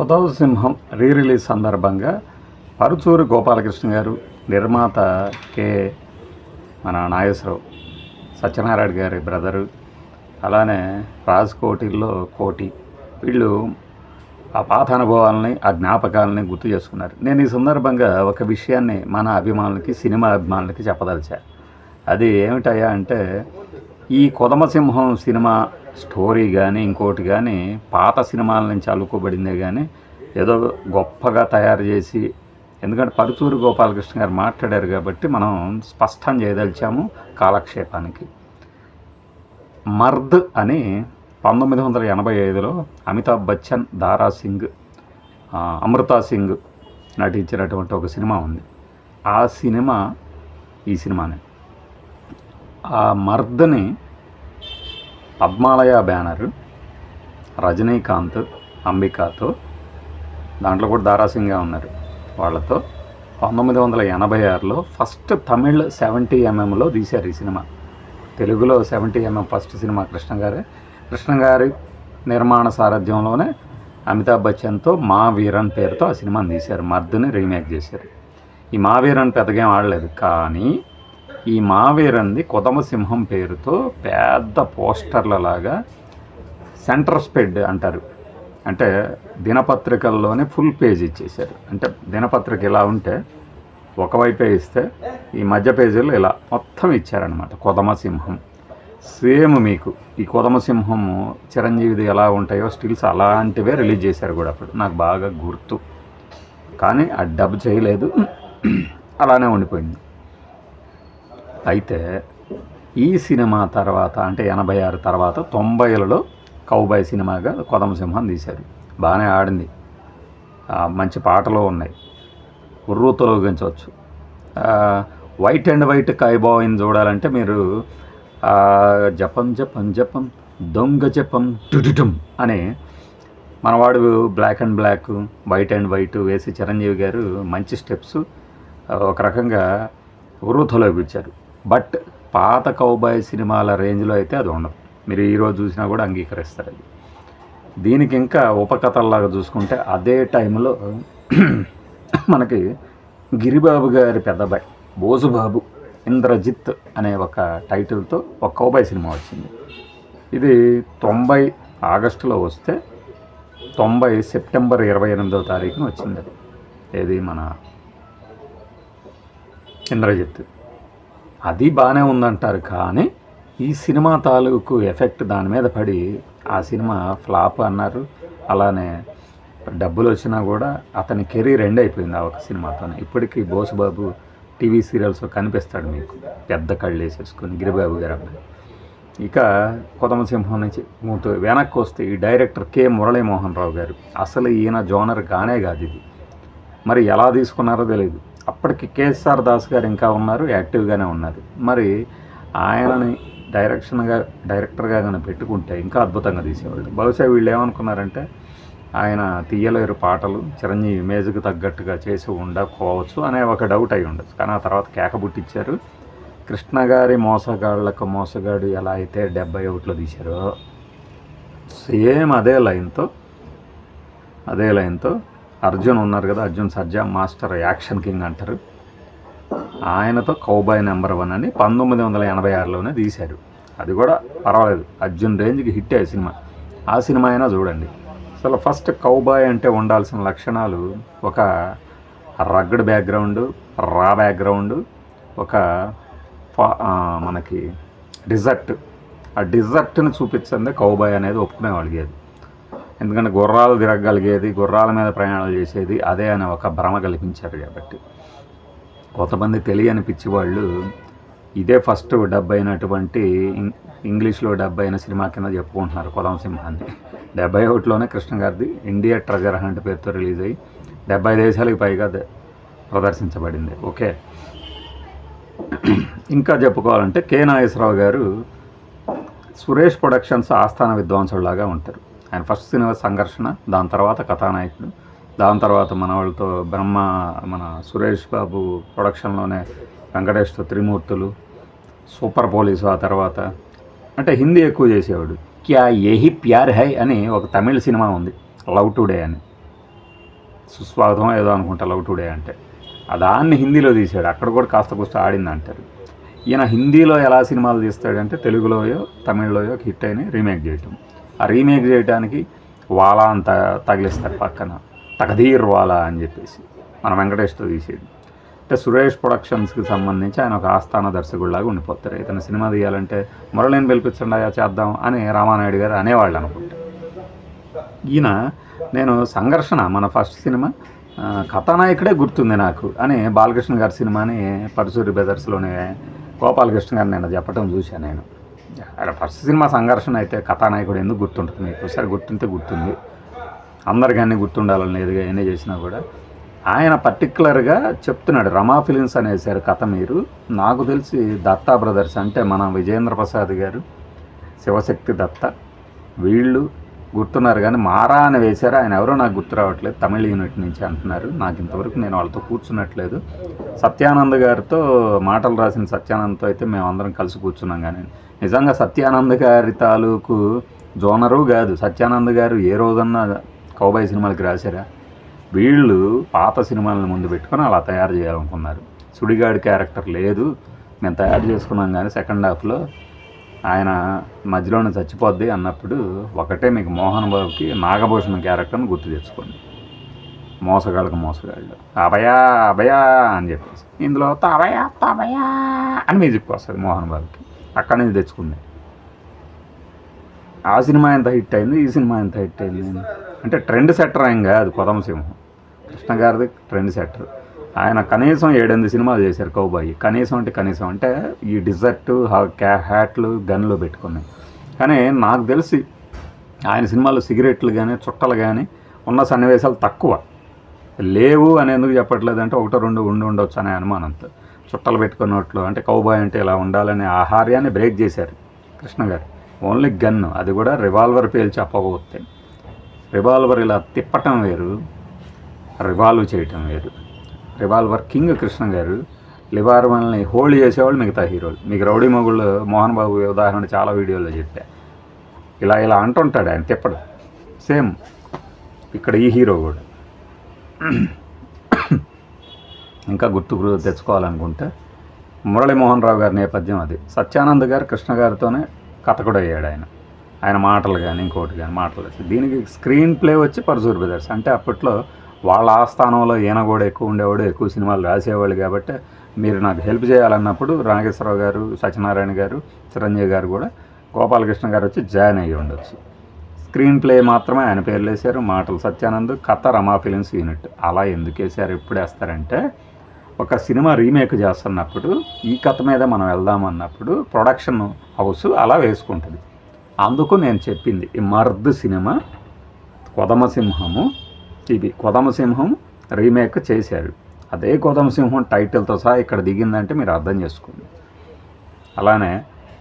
కొదవ సింహం re release సందర్భంగా పరుచూరు గోపాలకృష్ణ గారు నిర్మాత కె. మన నాగేశ్వరరావు సత్యనారాయణ గారి బ్రదరు అలానే రాజ్ కోటిల్లో కోటి. వీళ్ళు ఆ పాత అనుభవాలని ఆ జ్ఞాపకాలని గుర్తు చేసుకున్నారు. నేను ఈ సందర్భంగా ఒక విషయాన్ని మన అభిమానులకి సినిమా అభిమానులకి చెప్పదలిచా. అది ఏమిటయ్యా అంటే ఈ కొదమసింహం సినిమా స్టోరీ కానీ ఇంకోటి కానీ పాత సినిమాల నుంచి అలుకోబడిందే కానీ ఏదో గొప్పగా తయారు చేసి ఎందుకంటే పరుచూరు గోపాలకృష్ణ గారు మాట్లాడారు కాబట్టి మనం స్పష్టం చేయదలిచాము కాలక్షేపానికి. మర్ద్ అని పంతొమ్మిది వందల ఎనభై ఐదులో అమితాబ్ బచ్చన్ దారా సింగ్ అమృతా సింగ్ నటించినటువంటి ఒక సినిమా ఉంది. ఆ సినిమా ఈ సినిమానే. ఆ మర్ద్ని పద్మాలయ బ్యానర్ రజనీకాంత్ అంబికాతో దాంట్లో కూడా దారాసింగ్గా ఉన్నారు వాళ్ళతో. పంతొమ్మిది వందల ఎనభై ఆరులో ఫస్ట్ తమిళ్ సెవెంటీ ఎంఎంలో తీశారు ఈ సినిమా. తెలుగులో seventy MM first cinema Krishna గారే. కృష్ణ గారి నిర్మాణ సారథ్యంలోనే అమితాబ్ బచ్చన్తో మా వీరన్ పేరుతో ఆ సినిమాని తీశారు. మర్దుని రీమేక్ చేశారు. ఈ మా వీరన్ పెద్దగా ఏం ఆడలేదు కానీ ఈ మావేరంది కొదమసింహం పేరుతో పెద్ద పోస్టర్ల లాగా సెంటర్ స్పెడ్ అంటారు. అంటే దినపత్రికల్లోనే ఫుల్ పేజ్ ఇచ్చేశారు. అంటే దినపత్రిక ఇలా ఉంటే ఒకవైపే ఇస్తే ఈ మధ్య పేజీలో ఇలా మొత్తం ఇచ్చారనమాట కొదమసింహం. సేమ్ మీకు ఈ కొదమ సింహము చిరంజీవిది ఎలా ఉంటాయో స్టిల్స్ అలాంటివే రిలీజ్ చేశారు కూడా అప్పుడు. నాకు బాగా గుర్తు. కానీ ఆ డబ్ చేయలేదు. అలానే ఉండిపోయింది. అయితే ఈ సినిమా తర్వాత అంటే ఎనభై ఆరు తర్వాత తొంభైలలో కౌబాయ్ సినిమాగా కొదమసింహం తీశారు. బాగానే ఆడింది. మంచి పాటలు ఉన్నాయి. ఉర్రూతలోగించవచ్చు వైట్ అండ్ వైట్ కాయబాయిని చూడాలంటే మీరు జపం జపం జపం దొంగ జపం టుటుటం అని మనవాడు black and black white and white వేసి చిరంజీవి గారు మంచి స్టెప్స్ ఒక రకంగా ఉర్రూతలోకి ఇచ్చారు బట్ పాత కౌబాయ్ సినిమాల రేంజ్లో అయితే అది ఉండదు. మీరు ఈరోజు చూసినా కూడా అంగీకరిస్తారు అది. దీనికి ఇంకా ఉపకథల్లాగా చూసుకుంటే అదే టైంలో మనకి గిరిబాబు గారి పెద్దబాయ్ బోసుబాబు ఇంద్రజిత్ అనే ఒక టైటిల్తో ఒక కౌబాయ్ సినిమా వచ్చింది. ఇది తొంభై ఆగస్టులో వస్తే తొంభై సెప్టెంబర్ ఇరవై ఎనిమిదవ తారీఖున వచ్చింది అది. ఏది? మన ఇంద్రజిత్. అది బాగానే ఉందంటారు కానీ ఈ సినిమా తాలూకు ఎఫెక్ట్ దాని మీద పడి ఆ సినిమా ఫ్లాప్ అన్నారు. అలానే డబ్బులు వచ్చినా కూడా అతని కెరీర్ ఎండ్ అయిపోయింది ఆ ఒక సినిమాతోనే. ఇప్పటికీ బోసుబాబు టీవీ సీరియల్స్ కనిపిస్తాడు మీకు. పెద్ద కళ్ళు వేసేసుకొని గిరిబాబు గారు అబ్బాయి. ఇక కొదమసింహం నుంచి వెనక్కి వస్తే ఈ డైరెక్టర్ కె మురళీమోహన్ రావు గారు. అసలు ఈయన జోనర్ కానే కాదు ఇది. మరి ఎలా తీసుకున్నారో తెలియదు అప్పటికి కేఎస్ఆర్ దాస్ గారు ఇంకా ఉన్నారు యాక్టివ్గానే ఉన్నారు మరి ఆయనని డైరెక్షన్గా డైరెక్టర్గా కానీ పెట్టుకుంటే ఇంకా అద్భుతంగా తీసేవాళ్ళు. బహుశా వీళ్ళు ఏమనుకున్నారంటే ఆయన తీయలేరు పాటలు చిరంజీవి ఇమేజ్కి తగ్గట్టుగా చేసి ఉండకపోవచ్చు అనే ఒక డౌట్ అయి ఉండొచ్చు. కానీ ఆ తర్వాత కేకబుట్టిచ్చారు కృష్ణ గారి మోసగాళ్ళకు మోసగాడు ఎలా అయితే డెబ్బై ఒకటిలో తీశారో సేమ్ అదే లైన్తో అదే లైన్తో అర్జున్ ఉన్నారు కదా Arjun Sarja master action king అంటారు. ఆయనతో కౌబాయ్ నెంబర్ వన్ అని పంతొమ్మిది వందల ఎనభై ఆరులోనే తీశారు. అది కూడా పర్వాలేదు అర్జున్ రేంజ్కి హిట్ అయ్యే సినిమా. ఆ సినిమా అయినా చూడండి. అసలు ఫస్ట్ కౌబాయ్ అంటే ఉండాల్సిన లక్షణాలు ఒక రగ్గడ్ బ్యాక్గ్రౌండ్ రా బ్యాక్గ్రౌండ్ ఒక మనకి డిజర్ట్ ఆ డిజర్ట్ని చూపించిందే కౌబాయ్ అనేది ఒప్పుకునేవాళ్ళకి ఎందుకంటే గుర్రాలు తిరగగలిగేది గుర్రాల మీద ప్రయాణాలు చేసేది అదే అని ఒక భ్రమ కల్పించారు కాబట్టి. కొంతమంది తెలియని పిచ్చివాళ్ళు ఇదే ఫస్ట్ డబ్ అయినటువంటి ఇంగ్లీష్లో డబ్ అయిన సినిమా కింద చెప్పుకుంటున్నారు కొలం సింహాన్ని. డెబ్బై ఒకటిలోనే కృష్ణ గారిది ఇండియా ట్రెజర్ హంట్ పేరుతో రిలీజ్ అయ్యి డెబ్బై దేశాలకు పైగా ప్రదర్శించబడింది. ఓకే. ఇంకా చెప్పుకోవాలంటే కె నాగేశ్వరరావు గారు సురేష్ ప్రొడక్షన్స్ ఆస్థాన విద్వాంసులాగా ఉంటారు. ఆయన ఫస్ట్ సినిమా సంఘర్షణ దాని తర్వాత కథానాయకుడు దాని తర్వాత మన వాళ్ళతో బ్రహ్మ మన సురేష్ బాబు ప్రొడక్షన్లోనే వెంకటేష్తో త్రిమూర్తులు సూపర్ పోలీసు ఆ తర్వాత. అంటే హిందీ ఎక్కువ చేసేవాడు. క్యా ఏహి ప్యార్ హై అని ఒక తమిళ సినిమా ఉంది లవ్ టుడే అని. సుస్వాగతం ఏదో అనుకుంటా లవ్ టుడే అంటే. దాన్ని హిందీలో తీశాడు అక్కడ కూడా కాస్త కూస్త ఆడింది అంటారు. ఈయన హిందీలో ఎలా సినిమాలు తీస్తాడంటే తెలుగులోయో తమిళ్ళోయో హిట్ అయిన రీమేక్ చేయటం. ఆ రీమేక్ చేయడానికి వాలా అంత తగిలిస్తారు పక్కన. తగదీర్ వాలా అని చెప్పేసి. మన వెంకటేష్తో తీసేది. అంటే సురేష్ ప్రొడక్షన్స్కి సంబంధించి ఆయన ఒక ఆస్థాన దర్శకుడిలాగా ఉండిపోతారు. ఇతను సినిమా తీయాలంటే మురళిని పిలిపించండి అయ్యా చేద్దాం అని రామానాయుడు గారు అనేవాళ్ళు అనుకుంటా. ఈయన నేను సంఘర్షణ మన ఫస్ట్ సినిమా కథానాయకుడే గుర్తుంది నాకు అని బాలకృష్ణ గారి సినిమాని పరుసూరి బ్రదర్స్లోనే గోపాలకృష్ణ గారు నేను చెప్పడం చూశాను నేను. అరే ఫస్ట్ సినిమా సంఘర్షణ అయితే కథానాయకుడు ఎందుకు గుర్తుంటుంది? మీకు ఒకసారి గుర్తుంటే గుర్తుంది. అందరికన్నీ గుర్తుండాలని లేదుగా ఎన్ని చేసినా కూడా. ఆయన పర్టికులర్గా చెప్తున్నాడు రమా ఫిలిమ్స్ అనేసారు కథ మీరు. నాకు తెలిసి దత్తా బ్రదర్స్ అంటే మన విజేంద్ర ప్రసాద్ గారు శివశక్తి దత్త వీళ్ళు గుర్తున్నారు కానీ మారా అని వేశారు. ఆయన ఎవరో నాకు గుర్తు రావట్లేదు. తమిళ యూనిట్ నుంచి అంటున్నారు. నాకు ఇంతవరకు నేను వాళ్ళతో కూర్చున్నట్లేదు. సత్యానంద్ గారితో మాటలు రాసిన సత్యానంద్తో అయితే మేము అందరం కలిసి కూర్చున్నాం కానీ నిజంగా సత్యానంద్ గారి తాలూకు జోనరు కాదు. సత్యానంద్ గారు ఏ రోజన్నా కౌబాయ్ సినిమాలకి రాశారా? వీళ్ళు పాత సినిమాలను ముందు పెట్టుకొని అలా తయారు చేయాలనుకున్నారు. సుడిగాడి క్యారెక్టర్ లేదు. మేము తయారు చేసుకున్నాం కానీ సెకండ్ హాఫ్లో ఆయన మధ్యలోనే చచ్చిపోద్ది అన్నప్పుడు ఒకటే మీకు మోహన్ బాబుకి నాగభూషణ్ క్యారెక్టర్ని గుర్తు తెచ్చుకోండి. మోసగాళ్ళకు మోసగాళ్ళు. అభయా అభయా అని చెప్పేసి. ఇందులో తభయా తభయా అని మ్యూజిక్ వస్తుంది మోహన్ బాబుకి. అక్కడి నుంచి తెచ్చుకుంది ఆ సినిమా ఎంత హిట్ అయింది ఈ సినిమా ఎంత హిట్ అయింది అంటే ట్రెండ్ సెట్టర్ ఆయన అది కొదమ సింహం. కృష్ణ గారిది ట్రెండ్ సెట్టర్. ఆయన కనీసం ఏడెనిమిది సినిమాలు చేశారు కౌబాయి కనీసం అంటే కనీసం అంటే ఈ డిజర్ట్ క్యా హ్యాట్లు గన్లు పెట్టుకున్నాయి. కానీ నాకు తెలిసి ఆయన సినిమాలో సిగరెట్లు కానీ చుట్టలు కానీ ఉన్న సన్నివేశాలు తక్కువ. లేవు అని ఎందుకు చెప్పట్లేదు అంటే ఒకటో రెండు ఉండి ఉండొచ్చు అనే అనుమానంతో. చుట్టలు పెట్టుకున్నట్లు అంటే కౌబాయ్ అంటే ఇలా ఉండాలనే ఆహార్యాన్ని బ్రేక్ చేశారు కృష్ణ గారు. ఓన్లీ గన్ అది కూడా రివాల్వర్ పేల్చి చెప్పబోతే రివాల్వర్ ఇలా తిప్పటం వేరు రివాల్వ్ చేయటం వేరు. రివాల్వర్ కింగ్ కృష్ణ గారు రివాల్వర్ని హోల్డ్ చేసేవాళ్ళు మిగతా హీరోలు. మీకు రౌడీ మొగుళ్ళు మోహన్ బాబు ఉదాహరణ చాలా వీడియోలో చెప్పా. ఇలా ఇలా అంటుంటాడు ఆయన తిప్పడు. సేమ్ ఇక్కడ ఈ హీరో కూడా. ఇంకా గుర్తుకు తెచ్చుకోవాలనుకుంటే మురళీమోహన్ రావు గారి నేపథ్యం అది. సత్యానంద్ గారు కృష్ణ గారితోనే కథకుడు అయ్యాడు ఆయన. ఆయన మాటలు కానీ ఇంకోటి కానీ మాటలు దీనికి స్క్రీన్ ప్లే వచ్చి పరసూరి బ్రదర్స్. అంటే అప్పట్లో వాళ్ళ ఆస్థానంలో ఈయన కూడా ఎక్కువ ఉండేవాడు ఎక్కువ సినిమాలు రాసేవాళ్ళు కాబట్టి మీరు నాకు హెల్ప్ చేయాలన్నప్పుడు నాగేశ్వరరావు గారు సత్యనారాయణ గారు చిరంజీవి గారు కూడా గోపాలకృష్ణ గారు వచ్చి జాయిన్ అయ్యి ఉండొచ్చు. స్క్రీన్ ప్లే మాత్రమే ఆయన పేర్లు వేశారు. మాటలు సత్యానంద్ కథ రమా ఫిలిమ్స్ యూనిట్. అలా ఎందుకు వేశారు ఎప్పుడు వేస్తారంటే ఒక సినిమా రీమేక్ చేస్తున్నప్పుడు ఈ కథ మీద మనం వెళ్దామన్నప్పుడు ప్రొడక్షన్ హౌస్ అలా వేసుకుంటుంది. అందుకు నేను చెప్పింది ఈ మర్ద్ సినిమా కొదమసింహము ఇది కొదమసింహం రీమేక్ చేశారు. అదే కొదమసింహం టైటిల్తో సహా ఇక్కడ దిగిందంటే మీరు అర్థం చేసుకోండి. అలానే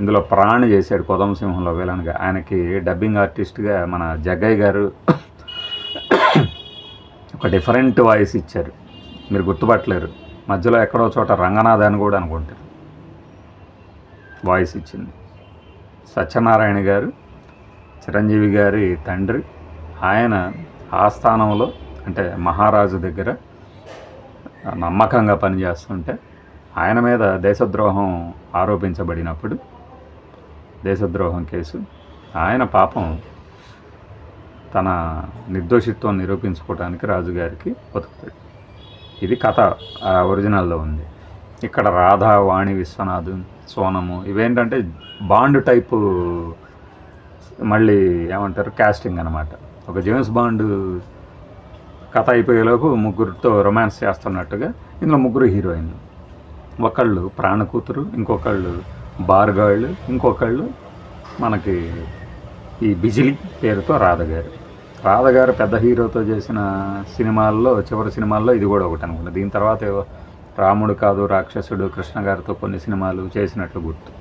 ఇందులో ప్రాణ్ చేశాడు కొదమసింహంలో విలన్గా. ఆయనకి డబ్బింగ్ ఆర్టిస్ట్గా మన జగ్గయ్య గారు ఒక డిఫరెంట్ వాయిస్ ఇచ్చారు. మీరు గుర్తుపట్టలేరు. మధ్యలో ఎక్కడో చోట రంగనాథ్ అని కూడా అనుకుంటారు. వాయిస్ ఇచ్చింది. సత్యనారాయణ గారు చిరంజీవి గారి తండ్రి ఆయన ఆస్థానంలో అంటే మహారాజు దగ్గర నమ్మకంగా పనిచేస్తుంటే ఆయన మీద దేశద్రోహం ఆరోపించబడినప్పుడు దేశద్రోహం కేసు ఆయన పాపం తన నిర్దోషిత్వం నిరూపించుకోవడానికి రాజుగారికి బతుకుతాడు. ఇది కథ ఒరిజినల్లో ఉంది. ఇక్కడ రాధా వాణి విశ్వనాథ్ సోనము ఇవేంటంటే బాండ్ టైపు మళ్ళీ ఏమంటారు క్యాస్టింగ్ అనమాట ఒక జేమ్స్ బాండ్ కథ అయిపోయేలోపు ముగ్గురితో రొమాన్స్ చేస్తున్నట్టుగా ఇందులో ముగ్గురు హీరోయిన్లు ఒకళ్ళు ప్రాణకూతురు ఇంకొకళ్ళు బార్గాళ్ళు ఇంకొకళ్ళు మనకి ఈ బిజిలి పేరుతో రాధగారు. రాధగారు పెద్ద హీరోతో చేసిన సినిమాల్లో చివరి సినిమాల్లో ఇది కూడా ఒకటి అనుకుంటా. దీని తర్వాత రాముడు కాదు రాక్షసుడు కృష్ణ గారితో కొన్ని సినిమాలు చేసినట్లు గుర్తు.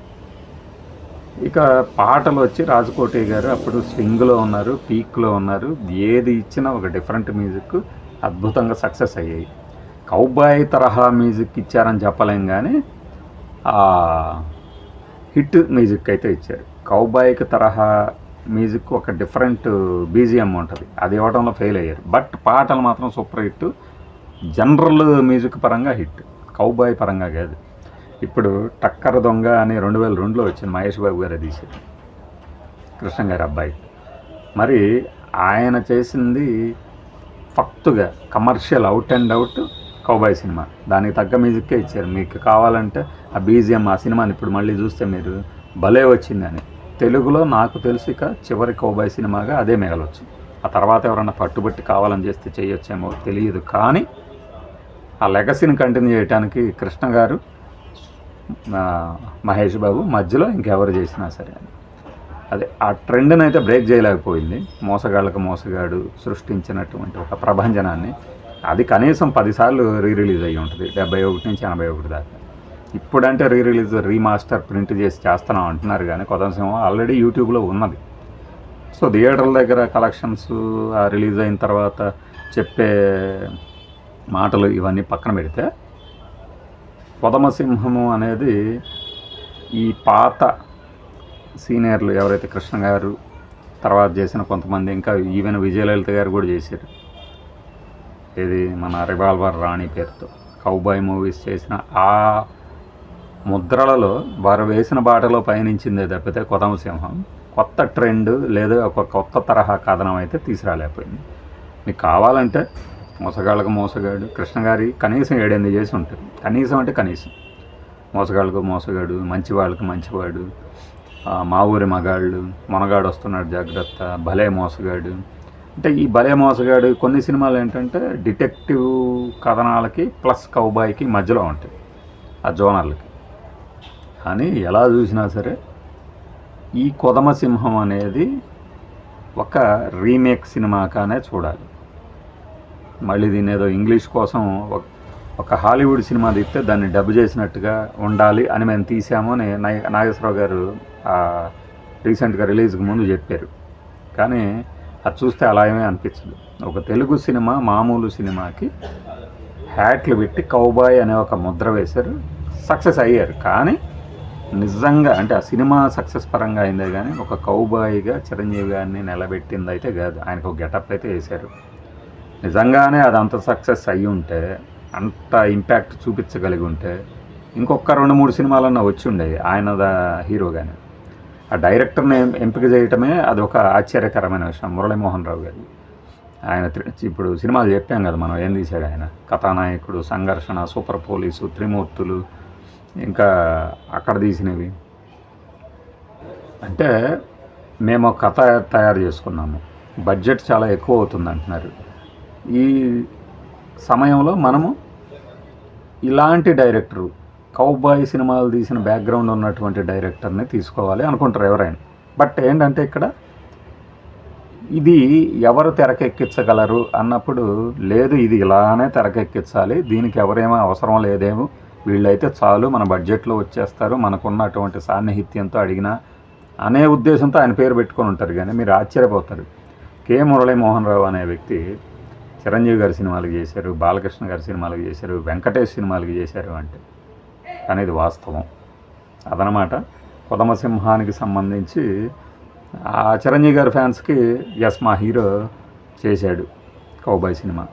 ఇక పాటలు వచ్చి రాజకోటి గారు అప్పుడు స్వింగ్లో ఉన్నారు పీక్లో ఉన్నారు. ఏది ఇచ్చినా ఒక డిఫరెంట్ మ్యూజిక్ అద్భుతంగా సక్సెస్ అయ్యాయి. కౌబాయ్ తరహా మ్యూజిక్ ఇచ్చారని చెప్పలేం కానీ హిట్ మ్యూజిక్ అయితే ఇచ్చారు. కౌబాయికి తరహా మ్యూజిక్ ఒక డిఫరెంట్ బీజిఎం ఉంటుంది. అది ఇవ్వడంలో ఫెయిల్ అయ్యారు. బట్ పాటలు మాత్రం సూపర్ హిట్. జనరల్ మ్యూజిక్ పరంగా హిట్. కౌబాయ్ పరంగా కాదు. ఇప్పుడు టక్కర దొంగ అని రెండు వేల రెండులో వచ్చింది మహేష్ బాబు గారు తీసేది కృష్ణ గారి అబ్బాయి. మరి ఆయన చేసింది ఫక్తుగా commercial out and out cowboy cinema. దానికి తగ్గ మ్యూజిక్కే ఇచ్చారు. మీకు కావాలంటే ఆ బీజిఎం ఆ సినిమాని ఇప్పుడు మళ్ళీ చూస్తే మీరు భలే వచ్చిందని. తెలుగులో నాకు తెలిసి ఇక చివరి కౌబాయ్ సినిమాగా అదే మిగలొచ్చు ఆ తర్వాత ఎవరన్నా పట్టుబట్టి కావాలని చేస్తే చేయొచ్చేమో తెలియదు కానీ ఆ లెగసీని కంటిన్యూ చేయడానికి కృష్ణ గారు మహేష్ బాబు మధ్యలో ఇంకెవరు చేసినా సరే అని. అదే ఆ ట్రెండ్ని అయితే బ్రేక్ చేయలేకపోయింది. మోసగాళ్ళకు మోసగాడు సృష్టించినటువంటి ఒక ప్రభంజనాన్ని. అది కనీసం పదిసార్లు రీ రిలీజ్ అయ్యి ఉంటుంది. డెబ్బై ఒకటి నుంచి ఎనభై ఒకటి దాకా. ఇప్పుడంటే రీ రిలీజ్ రీమాస్టర్ ప్రింట్ చేసి చేస్తున్నాం అంటున్నారు కానీ కొత్త సినిమా ఆల్రెడీ యూట్యూబ్లో ఉన్నది. సో థియేటర్ల దగ్గర కలెక్షన్స్ ఆ రిలీజ్ అయిన తర్వాత చెప్పే మాటలు ఇవన్నీ పక్కన పెడితే పొదమసింహము అనేది ఈ పాత సీనియర్లు ఎవరైతే కృష్ణ గారు తర్వాత చేసిన కొంతమంది ఇంకా ఈవెన్ విజయలలిత గారు కూడా చేశారు. ఇది మన రివాల్వర్ రాణి పేరుతో. కౌబాయ్ మూవీస్ చేసిన ఆ ముద్రలలో వారు వేసిన బాటలో పయనించిందే తప్పితే కొదమసింహం కొత్త ట్రెండ్ లేదా ఒక కొత్త తరహా కథనం అయితే తీసుకురాలేకపోయింది. మీకు కావాలంటే మోసగాళ్ళకు మోసగాడు కృష్ణ గారి కనీసం ఏడెనిమిది చేసి ఉంటుంది కనీసం అంటే కనీసం. మోసగాళ్ళకు మోసగాడు మంచివాళ్ళకు మంచివాడు మా ఊరి మగాళ్ళు మొనగాడు వస్తున్నాడు జాగ్రత్త భలే మోసగాడు. అంటే ఈ భలే మోసగాడు కొన్ని సినిమాలు ఏంటంటే డిటెక్టివ్ కథనాలకి ప్లస్ కౌబాయ్కి మధ్యలో ఉంటాయి. ఆ జోనర్లకి. కానీ ఎలా చూసినా సరే ఈ కొదమ సింహం అనేది ఒక రీమేక్ సినిమాగానే చూడాలి. మళ్ళీ దీని ఏదో ఇంగ్లీష్ కోసం ఒక- హాలీవుడ్ సినిమా తీస్తే దాన్ని డబ్ చేసినట్టుగా ఉండాలి అని మేము తీసాము అని నాగ- నాగేశ్వరరావు గారు రీసెంట్గా రిలీజ్కి ముందు చెప్పారు. కానీ అది చూస్తే అలా ఏమీ అనిపించదు. ఒక తెలుగు సినిమా మామూలు సినిమాకి హ్యాట్లు పెట్టి కౌబాయ్ అనే ఒక ముద్ర వేశారు. సక్సెస్ అయ్యారు. కానీ నిజంగా అంటే ఆ సినిమా సక్సెస్ పరంగా అయిందే కానీ ఒక కౌబాయిగా చిరంజీవి గారిని నిలబెట్టింది అయితే కాదు. ఆయనకు ఒక గెటప్ అయితే వేశారు. నిజంగానే అది అంత సక్సెస్ అయ్యి ఉంటే అంత ఇంపాక్ట్ చూపించగలిగి ఉంటే ఇంకొక రెండు మూడు సినిమాలన్నా వచ్చి ఉండేవి ఆయన హీరోగానే ఆ డైరెక్టర్ని ఎంపిక చేయటమే అది ఒక ఆశ్చర్యకరమైన విషయం. మురళీమోహన్ రావు గారు. ఆయన ఇప్పుడు సినిమాలు చెప్పాం కదా మనం ఏం తీశాడు ఆయన? కథానాయకుడు సంఘర్షణ సూపర్ పోలీసు త్రిమూర్తులు ఇంకా అక్కడ తీసినవి. అంటే మేము కథ తయారు చేసుకున్నాము. బడ్జెట్ చాలా ఎక్కువ అవుతుంది అంటున్నారు. ఈ సమయంలో మనము ఇలాంటి డైరెక్టరు కౌబాయ్ సినిమాలు తీసిన బ్యాక్గ్రౌండ్ ఉన్నటువంటి డైరెక్టర్ని తీసుకోవాలి అనుకుంటారు ఎవరైనా. బట్ ఏంటంటే ఇక్కడ ఇది ఎవరు తెరకెక్కించగలరు అన్నప్పుడు లేదు ఇది ఇలానే తెరకెక్కించాలి దీనికి ఎవరేమో అవసరం లేదేమో వీళ్ళైతే చాలు మన బడ్జెట్లో వచ్చేస్తారు. మనకున్నటువంటి సాన్నిహిత్యంతో అడిగినా అనే ఉద్దేశంతో ఆయన పేరు పెట్టుకొని ఉంటారు. కానీ మీరు ఆశ్చర్యపోతారు. కె. మురళీమోహన్ రావు అనే వ్యక్తి చిరంజీవి గారి సినిమాలకు చేశారు బాలకృష్ణ గారి సినిమాలకు చేశారు వెంకటేష్ సినిమాలకు చేశారు అంటే కానీ ఇది వాస్తవం. అదనమాట. కొదమసింహానికి సంబంధించి ఆ చిరంజీవి గారి ఫ్యాన్స్కి ఎస్ మా హీరో చేశాడు. కౌబాయ్ సినిమా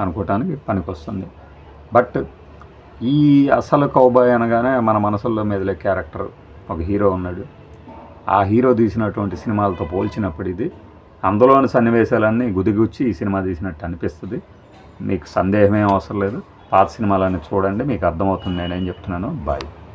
అనుకోవటానికి పనికొస్తుంది. బట్ ఈ అసలు కౌబాయ్ అనగానే మన మనసుల్లో మెదిలే క్యారెక్టర్ ఒక హీరో ఉన్నాడు. ఆ హీరో తీసినటువంటి సినిమాలతో పోల్చినప్పుడు ఇది. అందులోని సన్నివేశాలన్నీ గుదిగుచ్చి ఈ సినిమా తీసినట్టు అనిపిస్తుంది. మీకు సందేహమేం అవసరం లేదు. పాత సినిమాలన్నీ చూడండి మీకు అర్థమవుతుంది. నేనేం చెప్తున్నాను బాయ్.